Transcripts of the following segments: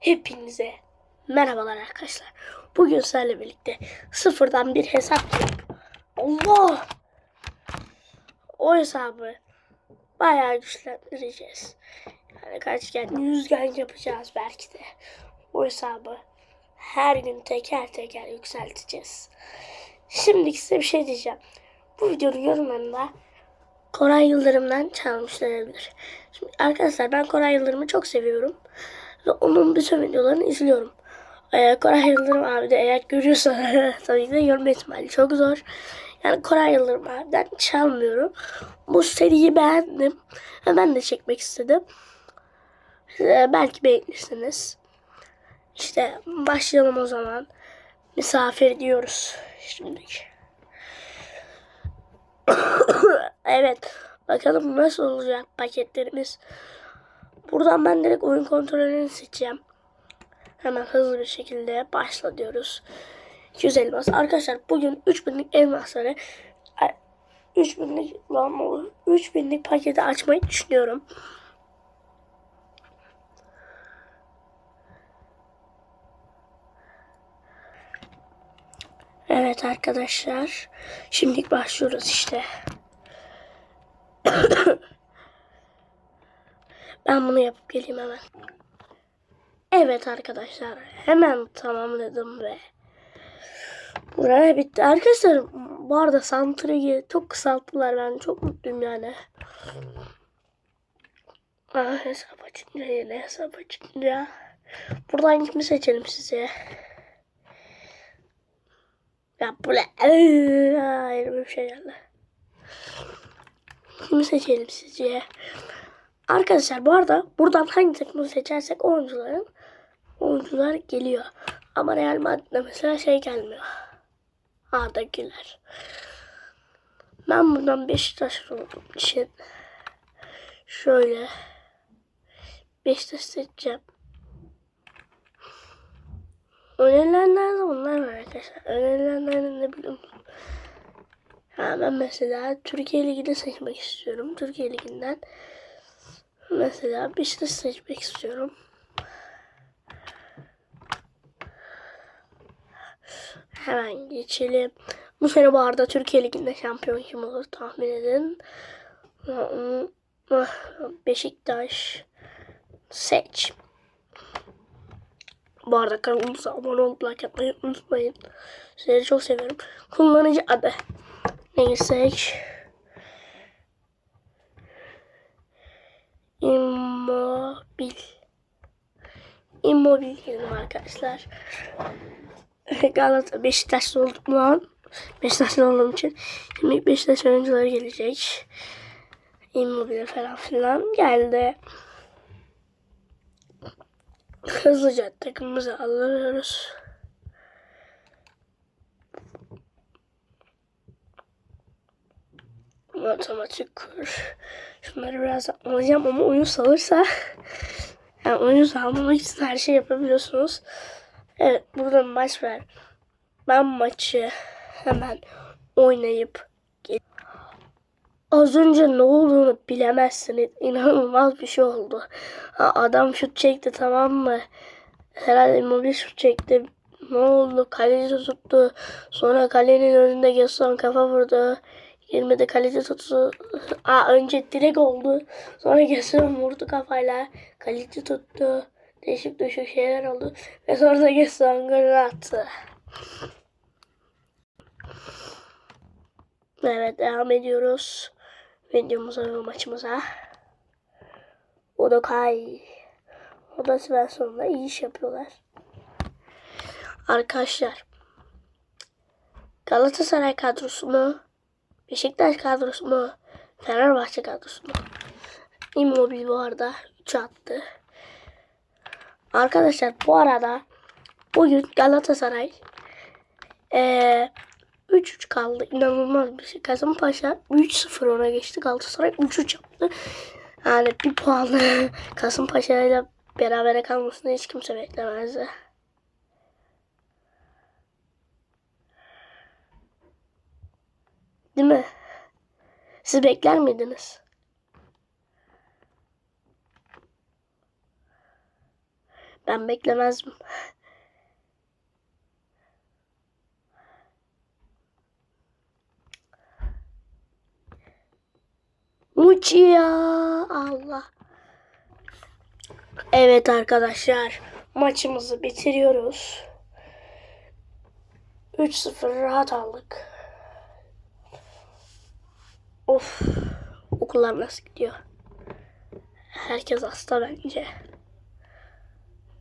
Hepinize merhabalar arkadaşlar. Bugün sizlerle birlikte sıfırdan bir hesap yapıp Allah! O hesabı bayağı güçlendireceğiz. Yani kaç gen, yüz gen yapacağız belki de. O hesabı her gün teker teker yükselteceğiz. Şimdi size bir şey diyeceğim. Bu videonun yorumlarında Koray Yıldırım'dan çalmışlar olabilir. Şimdi arkadaşlar ben Koray Yıldırım'ı çok seviyorum. Ve onun bütün videolarını izliyorum. Ee, Koray Yıldırım abi de eğer görüyorsa tabii ki de görme ihtimali çok zor. Yani Koray Yıldırım abiden çalmıyorum. Bu seriyi beğendim. Ve ben de çekmek istedim. Ee, belki beğenirsiniz. İşte başlayalım o zaman. Misafir diyoruz şimdiki. evet. Bakalım nasıl olacak paketlerimiz. Buradan ben direkt oyun kontrolünü seçeceğim. Hemen hızlı bir şekilde başla diyoruz. 200 elmas. Arkadaşlar bugün 3000'lik elmasları 3000'lik lan olur. 3000'lik paketi açmayı düşünüyorum. Evet arkadaşlar. Şimdi başlıyoruz işte. ben bunu yapıp geleyim hemen. Evet arkadaşlar. Hemen tamamladım ve Buraya bitti. Arkadaşlar bu arada Santri'yi çok kısalttılar. Ben çok mutluyum yani. Aa, hesap açınca yine hesap açınca. Buradan kimi seçelim size? Ya bu ne? Hayır bir şey geldi. Kimi seçelim sizce? Arkadaşlar bu arada buradan hangi takımı seçersek oyuncuların oyuncular geliyor. Ama Real Madrid'de mesela şey gelmiyor. Arda Güler. Ben buradan Beşiktaş olduğum için şöyle Beşiktaş seçeceğim. Önerilenler de bunlar var arkadaşlar. Önerilenler ne biliyor musun? Ha, ben mesela Türkiye Ligi'de seçmek istiyorum. Türkiye Ligi'nden mesela Beşiktaş seçmek istiyorum. Hemen geçelim. Bu sene bu arada Türkiye Ligi'nde şampiyon kim olur tahmin edin. Beşiktaş seç. Bu arada kanalımıza abone olup like atmayı unutmayın. Sizleri çok seviyorum. Kullanıcı adı. Neyse. Immobil. Immobil yazdım arkadaşlar. Galata Beşiktaşlı oldum lan. Beşiktaşlı olduğum için. Şimdi Beşiktaş oyuncuları gelecek. Immobile falan filan geldi. Hızlıca takımımızı alıyoruz. Matematik kur. Şunları biraz alacağım ama oyun salırsa yani oyun salmamak için her şey yapabiliyorsunuz. Evet burada maç var. Ben maçı hemen oynayıp Az önce ne olduğunu bilemezsiniz. İnanılmaz bir şey oldu. Adam şut çekti tamam mı? Herhalde Immobile şut çekti. Ne oldu? Kaleci tuttu. Sonra kalenin önünde Gerson kafa vurdu. 20'de kaleci tuttu. Aa, önce direkt oldu. Sonra Gerson vurdu kafayla. Kaleci tuttu. Değişik değişik şeyler oldu. Ve sonra da Gerson golü attı. Evet devam ediyoruz. Videomuza ve maçımıza. O da Kay. O da Svensson'la iyi iş yapıyorlar. Arkadaşlar. Galatasaray kadrosu mu? Beşiktaş kadrosu mu? Fenerbahçe kadrosu mu? Immobile bu arada 3 attı. Arkadaşlar bu arada bugün Galatasaray ee, 3-3 kaldı. İnanılmaz bir şey. Kasımpaşa 3-0 ona geçti. Galatasaray 3-3 yaptı. Yani bir puanla Kasımpaşa ile berabere kalmasını hiç kimse beklemezdi. Değil mi? Siz bekler miydiniz? Ben beklemezdim. Muçia Allah. Evet arkadaşlar maçımızı bitiriyoruz. 3-0 rahat aldık. Of okullar nasıl gidiyor? Herkes hasta bence.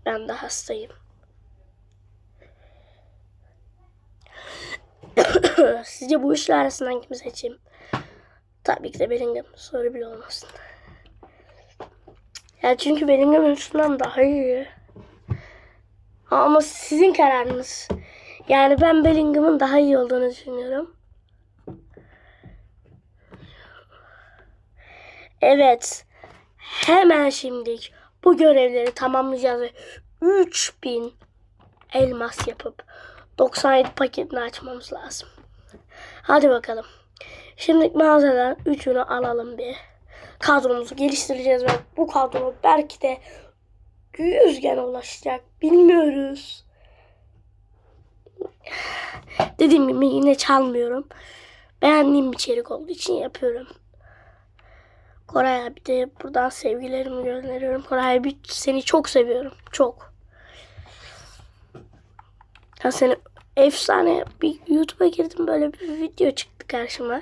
Ben de hastayım. Sizce bu üçlü arasından kimi seçeyim? Tabii ki de Bellingham. Soru bile olmasın. Ya çünkü Bellingham üçlüden daha iyi. Ama sizin kararınız. Yani ben Bellingham'ın daha iyi olduğunu düşünüyorum. Evet. Hemen şimdi bu görevleri tamamlayacağız ve 3000 elmas yapıp 97 paketini açmamız lazım. Hadi bakalım. Şimdi mağazadan üçünü alalım bir. Kadromuzu geliştireceğiz ve bu kadro belki de 100 gene ulaşacak. Bilmiyoruz. Dediğim gibi yine çalmıyorum. Beğendiğim içerik olduğu için yapıyorum. Koray abi de buradan sevgilerimi gönderiyorum. Koray abi seni çok seviyorum. Çok. Ya seni efsane bir YouTube'a girdim böyle bir video çıktı karşıma.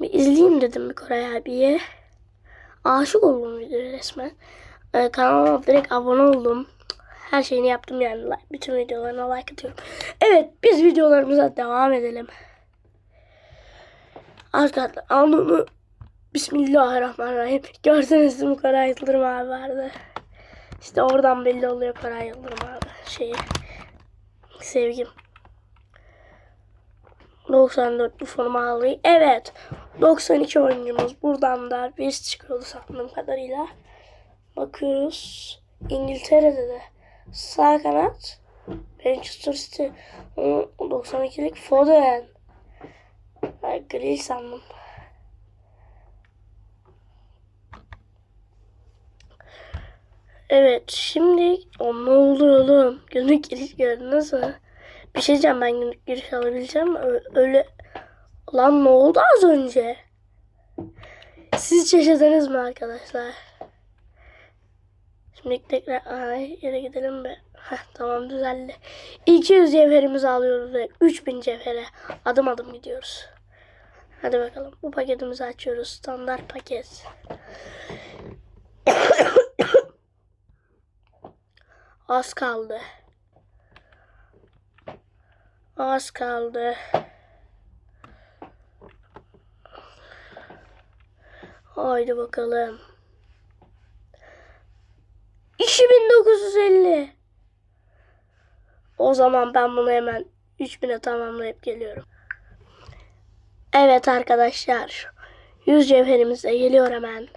Bir izleyeyim dedim bir Koray abiye. Aşık oldum videoya resmen. Ee, kanalıma direkt abone oldum. Her şeyini yaptım yani. Like- Bütün videolarına like atıyorum. Evet biz videolarımıza devam edelim. Arkadaşlar anını Bismillahirrahmanirrahim. Gördünüz mü Koray Yıldırım abi vardı. İşte oradan belli oluyor Koray Yıldırım abi. Şeyi. Sevgim. 94 bu forma alıyor. Evet. 92 oyuncumuz. Buradan da biz çıkıyordu sandığım kadarıyla. Bakıyoruz. İngiltere'de de sağ kanat Manchester City 92'lik Foden. Ben gri sandım. Evet şimdi ne oluyor oğlum? Günlük giriş gördünüz mü? Bir şey diyeceğim ben günlük giriş alabileceğim Öyle lan ne oldu az önce? Siz yaşadınız mı arkadaşlar? Şimdi tekrar ay yere gidelim be. Heh, tamam düzeldi. 200 cevherimizi alıyoruz ve 3000 cevhere adım adım gidiyoruz. Hadi bakalım bu paketimizi açıyoruz. Standart paket. Az kaldı. Az kaldı. Haydi bakalım. 2950. O zaman ben bunu hemen 3000'e tamamlayıp geliyorum. Evet arkadaşlar. 100 cevherimiz de geliyor hemen.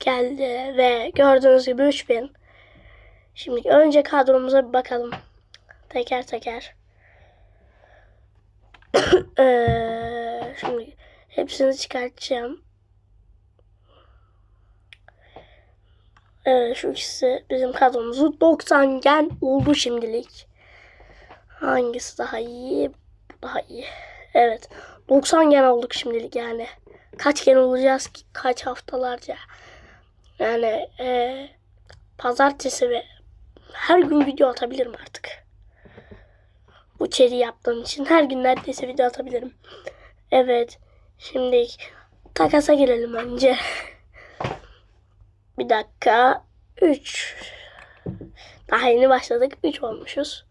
Geldi ve gördüğünüz gibi 3000. Şimdi önce kadromuza bir bakalım. Teker teker. Eee, şimdi hepsini çıkartacağım. Evet, şu ikisi bizim kadromuzu 90 gen oldu şimdilik. Hangisi daha iyi? Bu daha iyi. Evet. 90 gen olduk şimdilik yani. Kaç gen olacağız ki? Kaç haftalarca? Yani eee, pazartesi ve her gün video atabilirim artık. Bu içeriği yaptığım için her gün neredeyse video atabilirim. Evet. Şimdi takasa girelim önce. Bir dakika. 3. Daha yeni başladık. 3 olmuşuz.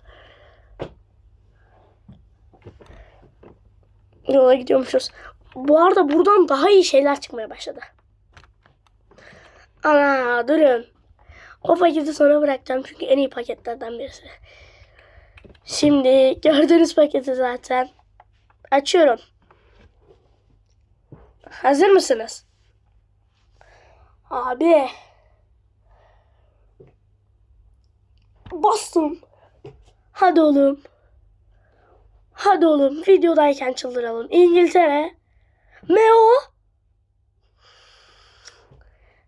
Yola gidiyormuşuz. Bu arada buradan daha iyi şeyler çıkmaya başladı. Ana durun. O paketi sonra bırakacağım çünkü en iyi paketlerden birisi. Şimdi gördüğünüz paketi zaten açıyorum. Hazır mısınız? Abi. Bastım. Hadi oğlum. Hadi oğlum videodayken çıldıralım. İngiltere. Meo.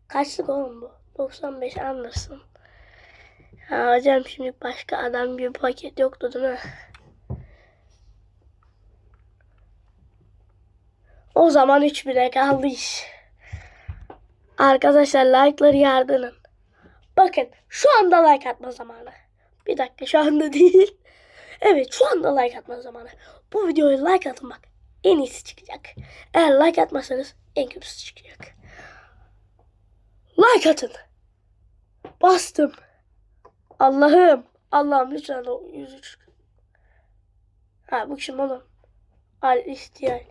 Kaçlık oğlum bu? 95 Anderson. Ha, hocam şimdi başka adam gibi paket yoktu değil mi? O zaman 3000'e kaldı iş. Arkadaşlar like'ları yardırın. Bakın şu anda like atma zamanı. Bir dakika şu anda değil. Evet şu anda like atma zamanı. Bu videoya like atın bak. En iyisi çıkacak. Eğer like atmazsanız en kötüsü çıkacak. Like atın. Bastım. Allah'ım. Allah'ım lütfen o yüzü çık. Ha bu kim oğlum? Al ihtiyar.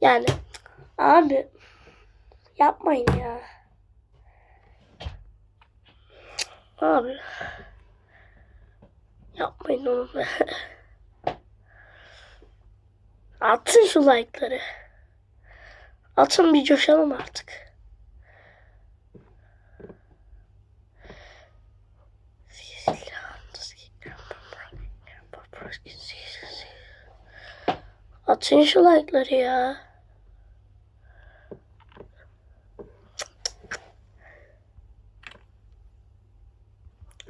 Yani abi yapmayın ya. Abi yapmayın onu be. Atın şu like'ları. Atın bir coşalım artık. Atın şu like'ları ya.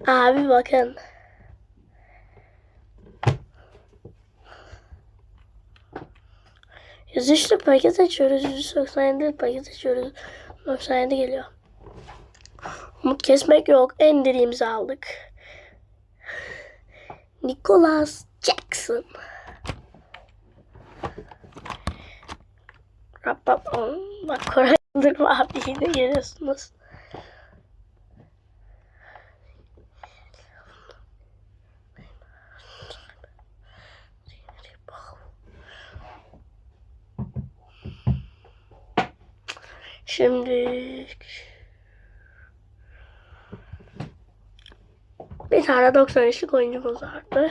Abi bakın. Yüzüçlü paket açıyoruz. 197 paket açıyoruz. 97 geliyor. Umut kesmek yok. Ender'imizi aldık. Nicholas Jackson. Rap. Bak Koray Yıldırım abi yine görüyorsunuz. Şimdi bir tane 93'lük oyuncumuz vardı.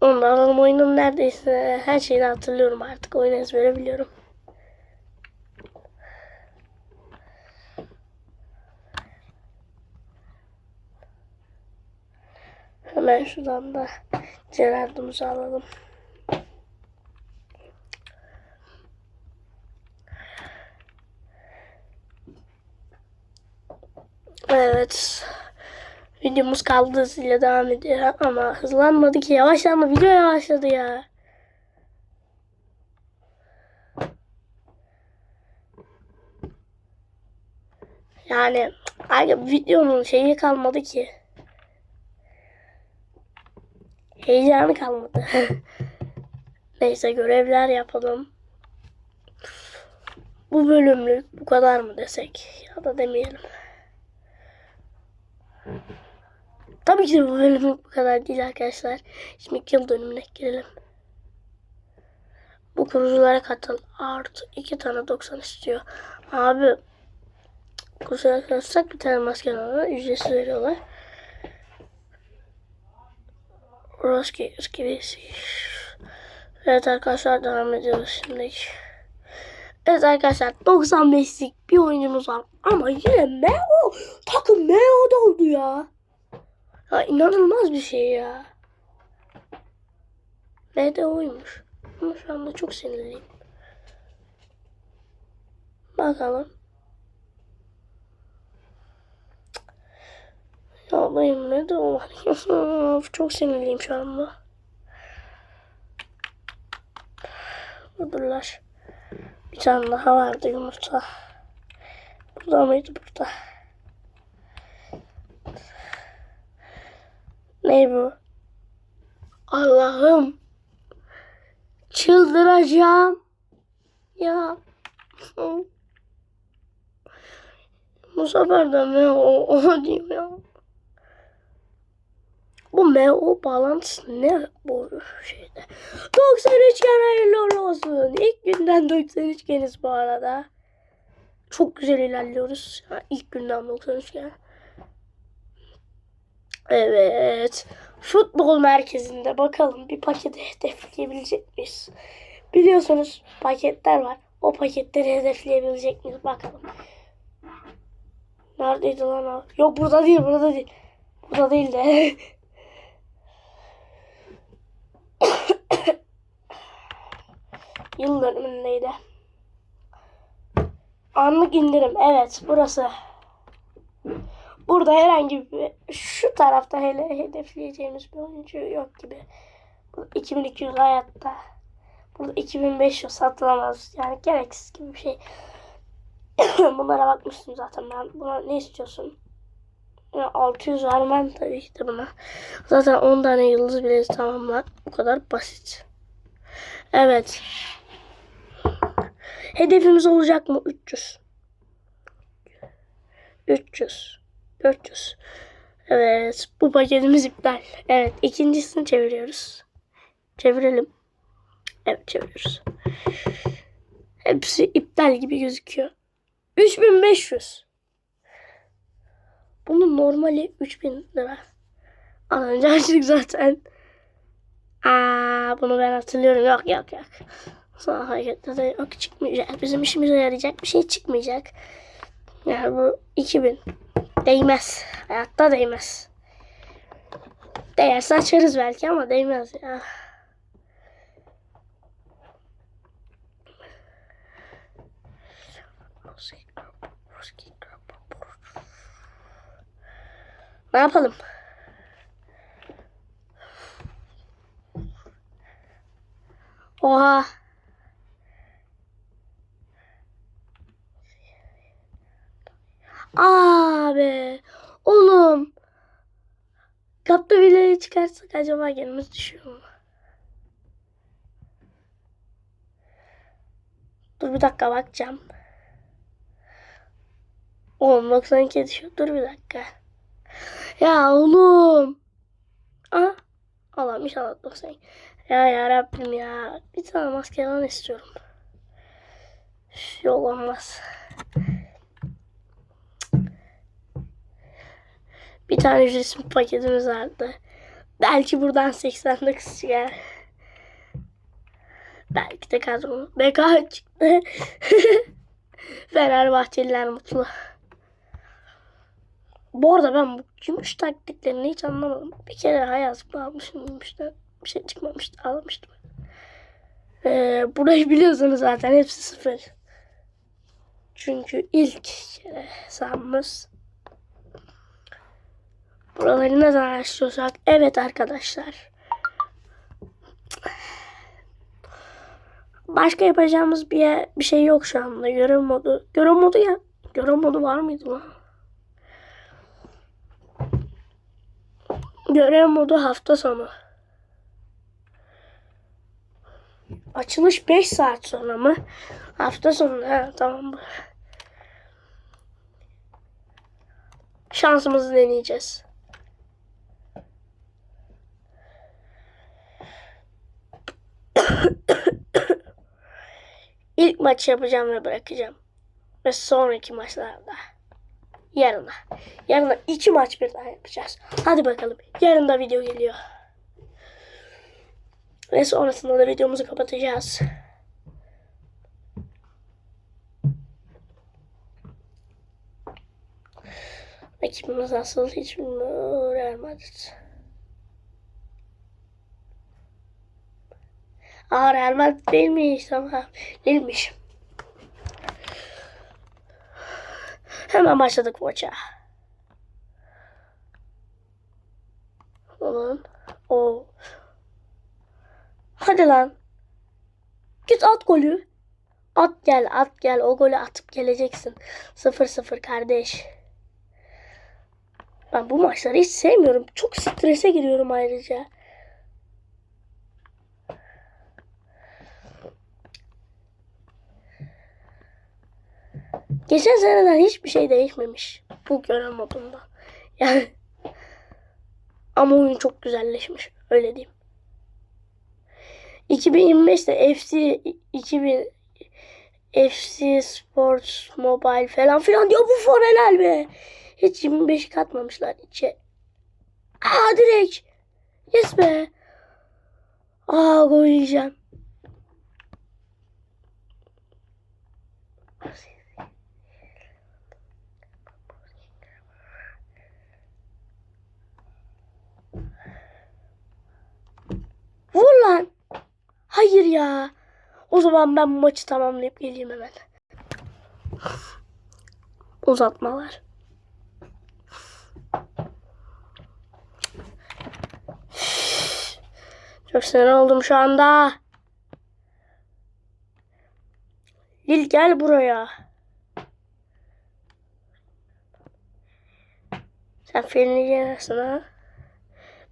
Onu da. Oyunun neredeyse her şeyini hatırlıyorum artık. Oyunu ezbere biliyorum. Hemen şuradan da Gerard'ımızı alalım. Evet. Videomuz kaldığı hızıyla devam ediyor ama hızlanmadı ki. Yavaşlandı. Video yavaşladı ya. Yani videonun şeyi kalmadı ki. Heyecanı kalmadı. Neyse görevler yapalım. Bu bölümlük bu kadar mı desek ya da demeyelim. Tabii ki de bu bölümlük bu kadar değil arkadaşlar. Şimdi yıl dönümüne girelim. Bu kuruculara katıl. Artı iki tane 90 istiyor. Abi kuruculara katılsak bir tane maske alana ücretsiz veriyorlar. Roski gibi. Evet arkadaşlar devam ediyoruz şimdi. Evet arkadaşlar 95'lik bir oyuncumuz var. Ama yine Meo takım Meo'da oldu ya. Ya inanılmaz bir şey ya. Ne de oymuş. Ama şu anda çok sinirliyim. Bakalım. Ya dayım ne de var. Of, çok sinirliyim şu anda. Budurlar. Bir tane daha vardı yumurta. Burada mıydı burada? Ne bu? Allah'ım. Çıldıracağım. Ya. Bu sefer de ne o, o diyeyim ya. Bu MO bağlantısı ne bu şeyde? 93 gen hayırlı olsun. İlk günden 93 geniz bu arada. Çok güzel ilerliyoruz. Ha, ilk günden 93 gen. Evet. Futbol merkezinde bakalım bir paketi hedefleyebilecek miyiz? Biliyorsunuz paketler var. O paketleri hedefleyebilecek miyiz? Bakalım. Neredeydi lan o? Yok burada değil, burada değil. Burada değil de. Yıl dönümündeydi. Anlık indirim. Evet burası. Burada herhangi bir şu tarafta hele hedefleyeceğimiz bir oyuncu yok gibi. Burada 2200 hayatta. Burada 2500 satılamaz. Yani gereksiz gibi bir şey. Bunlara bakmıştım zaten ben. Buna ne istiyorsun? Ya 600 vermem tabii ki de buna. Zaten 10 tane yıldız bile tamamlar. Bu kadar basit. Evet. Hedefimiz olacak mı? 300. 300. 400. Evet. Bu paketimiz iptal. Evet. ikincisini çeviriyoruz. Çevirelim. Evet çeviriyoruz. Hepsi iptal gibi gözüküyor. 3500. Bunun normali 3000 lira. Az önce açtık zaten. Aa, bunu ben hatırlıyorum. Yok yok yok. Sonra harekette de yok çıkmayacak. Bizim işimize yarayacak bir şey çıkmayacak. Yani bu 2000. Değmez. Hayatta değmez. Değerse açarız belki ama değmez ya. Ne yapalım? Oha. Abi. Oğlum. Kapta videoyu çıkarsak acaba gelimiz düşüyor mu? Dur bir dakika bakacağım. Oğlum 92 düşüyor. Dur bir dakika. Ya oğlum. Aa. Allah'ım inşallah 90. Ya ya Rabbim ya. Bir tane maske falan istiyorum. Üf, Yok olmaz. Bir tane ücretsiz paketimiz vardı. Belki buradan 89 çıkar. Belki de kadro. BK çıktı. Fenerbahçeliler mutlu. Bu arada ben bu gümüş taktiklerini hiç anlamadım. Bir kere hayatımda almışım gümüşten. Bir şey çıkmamıştı. Almıştım. Ee, burayı biliyorsunuz zaten. Hepsi sıfır. Çünkü ilk kere hesabımız. Buraları ne zaman açıyorsak. Evet arkadaşlar. Başka yapacağımız bir, yer- bir şey yok şu anda. Görev modu. Görev modu ya. Görev modu var mıydı lan? Görev modu hafta sonu. Açılış 5 saat sonra mı? Hafta sonu. Ha, tamam. Şansımızı deneyeceğiz. İlk maçı yapacağım ve bırakacağım. Ve sonraki maçlarda yarına. Yarına iki maç birden yapacağız. Hadi bakalım. Yarın da video geliyor. Ve sonrasında da videomuzu kapatacağız. Ekibimiz nasıl hiç bilmiyorum. Real Madrid. Aa Real Madrid değilmiş. Tamam. Değilmiş. Hemen başladık maça. Ulan. O. Hadi lan. Git at golü. At gel at gel. O golü atıp geleceksin. 0-0 kardeş. Ben bu maçları hiç sevmiyorum. Çok strese giriyorum ayrıca. Geçen seneden hiçbir şey değişmemiş. Bu görev modunda. Yani ama oyun çok güzelleşmiş. Öyle diyeyim. 2025'te FC 2000 FC Sports Mobile falan filan diyor bu fon helal be. Hiç 25'i katmamışlar içe. Aa direkt. Yes be. Aa gol yiyeceğim. Vur lan. Hayır ya. O zaman ben bu maçı tamamlayıp geleyim hemen. Uzatmalar. Çok sinir oldum şu anda. Lil gel buraya. Sen filmi yenersin ha.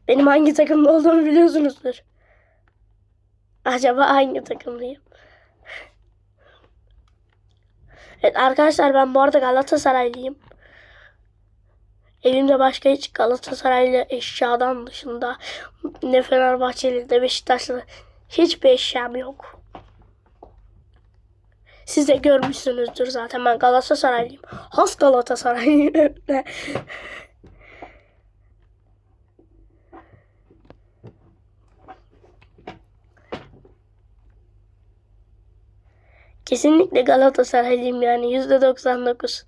Benim hangi takımda olduğumu biliyorsunuzdur. Acaba hangi takımlıyım? Evet arkadaşlar ben bu arada Galatasaraylıyım. Evimde başka hiç Galatasaraylı eşyadan dışında ne Fenerbahçeli ne Beşiktaşlı hiçbir eşyam yok. Siz de görmüşsünüzdür zaten ben Galatasaraylıyım. Has Galatasaraylıyım. Kesinlikle Galatasaraylıyım yani yüzde 99.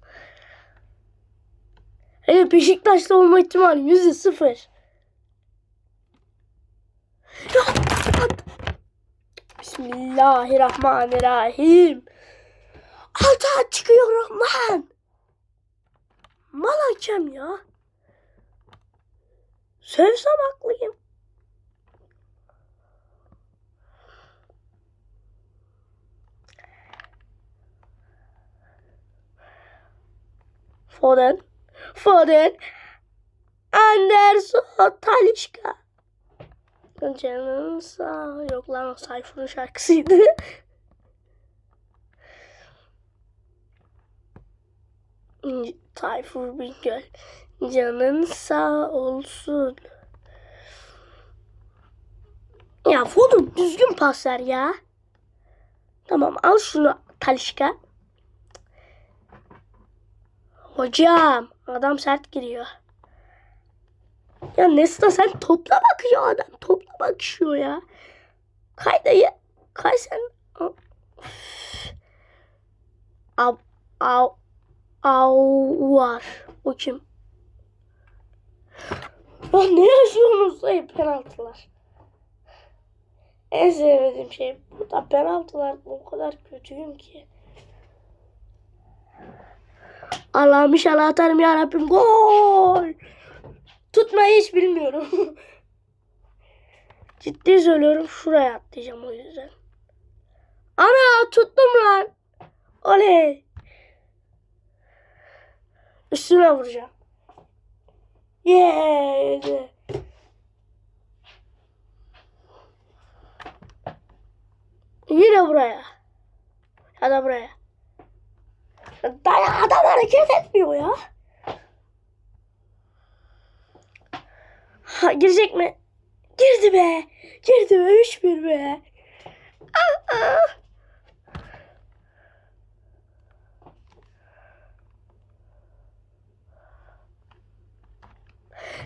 Hele Beşiktaşlı olma ihtimali yüzde sıfır. Bismillahirrahmanirrahim. Alta çıkıyorum lan. Mal hakem ya. Sövsem haklıyım. Foden. Foden. Anderson. Talişka. Canım sağ. Yok lan o Sayfun'un şarkısıydı. Tayfur Bingöl. Canın sağ olsun. Ya Foden düzgün pas ver ya. Tamam al şunu Talişka. Hocam adam sert giriyor. Ya Nesta sen topla bakıyor adam. Topla bakışıyor ya. Kay dayı. Kay sen. Av, av, av var. O kim? Ya ne yaşıyorsunuz dayı penaltılar? En sevmediğim şey burada penaltılar o kadar kötüyüm ki. Allah'ım inşallah atarım ya Rabbim. Gol! Tutmayı hiç bilmiyorum. Ciddi söylüyorum şuraya atlayacağım o yüzden. Ana tuttum lan. Oley. Üstüne vuracağım. Yeah. Yine buraya. Ya da buraya. Daya adam hareket etmiyor ya. Ha, girecek mi? Girdi be. Girdi be. 3-1 be. Aa.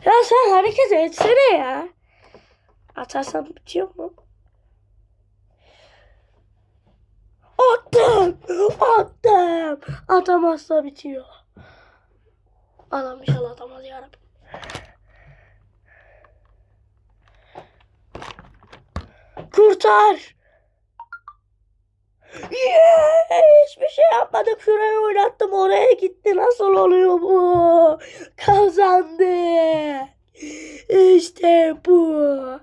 Ya sen hareket etsene ya. Atarsan bitiyor mu? Atamazsa bitiyor. Adam inşallah atamaz yarabbim. Kurtar. Yeah, hiçbir şey yapmadım. Şuraya oynattım. Oraya gitti. Nasıl oluyor bu? Kazandı. İşte bu.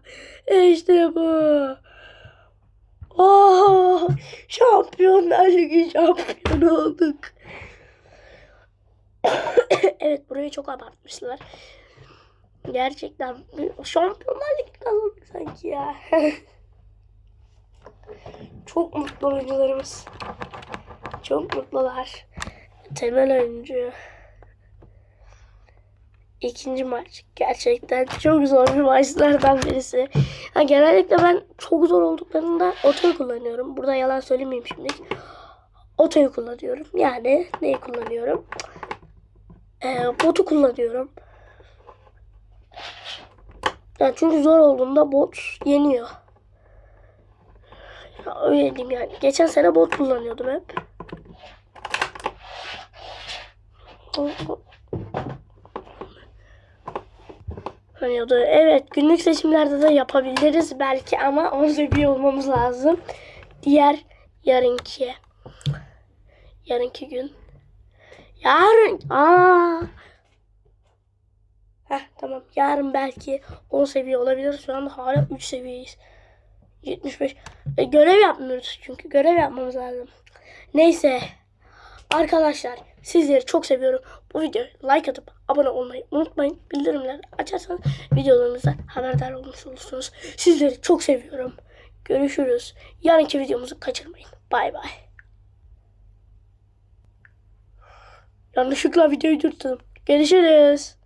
İşte bu. Oh, Şampiyonlar Ligi şampiyonu olduk. evet burayı çok abartmışlar. Gerçekten Şampiyonlar Ligi kazandık sanki ya. çok mutlu oyuncularımız. Çok mutlular. Temel oyuncu. İkinci maç gerçekten çok zor bir maçlardan birisi. Ha, genellikle ben çok zor olduklarında otoyu kullanıyorum. Burada yalan söylemeyeyim şimdi. Otoyu kullanıyorum. Yani neyi kullanıyorum? Ee, botu kullanıyorum. Yani çünkü zor olduğunda bot yeniyor. Ya öyle diyeyim yani. Geçen sene bot kullanıyordum hep. Hani evet günlük seçimlerde de yapabiliriz belki ama 10 seviye olmamız lazım. Diğer yarınki yarınki gün. Yarın aa Heh, tamam yarın belki 10 seviye olabilir. Şu anda hala 3 seviyeyiz. 75. E, görev yapmıyoruz çünkü. Görev yapmamız lazım. Neyse. Arkadaşlar sizleri çok seviyorum. Bu videoya like atıp abone olmayı unutmayın. Bildirimleri açarsanız videolarımızda haberdar olmuş olursunuz. Sizleri çok seviyorum. Görüşürüz. Yarınki videomuzu kaçırmayın. Bay bay. Yanlışlıkla videoyu durdurdum. Görüşürüz.